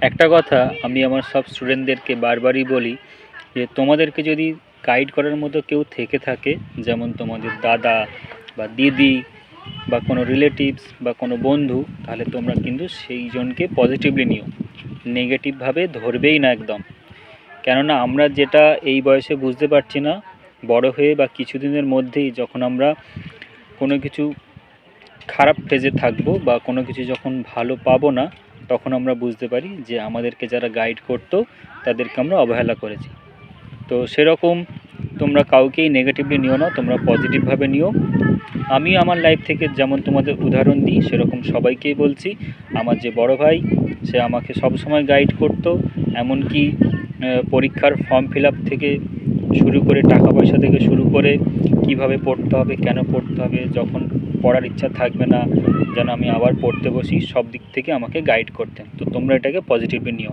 একটা কথা আমি আমার সব স্টুডেন্টদেরকে বারবারই বলি যে তোমাদেরকে যদি গাইড করার মতো কেউ থেকে থাকে, যেমন তোমাদের দাদা বা দিদি বা কোনো রিলেটিভস বা কোনো বন্ধু, তাহলে তোমরা কিন্তু সেই জনকে পজিটিভলি নিও। নেগেটিভভাবে ধরবেই না একদম। কেননা আমরা যেটা এই বয়সে বুঝতে পারছি না, বড় হয়ে বা কিছুদিনের মধ্যেই যখন আমরা কোনো কিছু খারাপ ফেজে থাকব বা কোনো কিছু যখন ভালো পাবো না তখন আমরা বুঝতে পারি যে আমাদেরকে যারা গাইড করতো, তাদেরকে আমরা অবহেলা করেছি। তো সেরকম তোমরা কাউকেই নেগেটিভলি নিও না, তোমরা পজিটিভভাবে নিও। আমি আমার লাইফ থেকে যেমন তোমাদের উদাহরণ দিই, সেরকম সবাইকেই বলছি। আমার যে বড় ভাই, সে আমাকে সবসময় গাইড করতো, এমনকি পরীক্ষার ফর্ম ফিল থেকে শুরু করে টাকা পয়সা থেকে শুরু করে কীভাবে পড়তে হবে, কেন পড়তে হবে, যখন পড়ার ইচ্ছা থাকবে না, যেন আমি আবার পড়তে বসি, সব দিক থেকে আমাকে গাইড করতেন। তো তোমরা এটাকে পজিটিভলি নিও।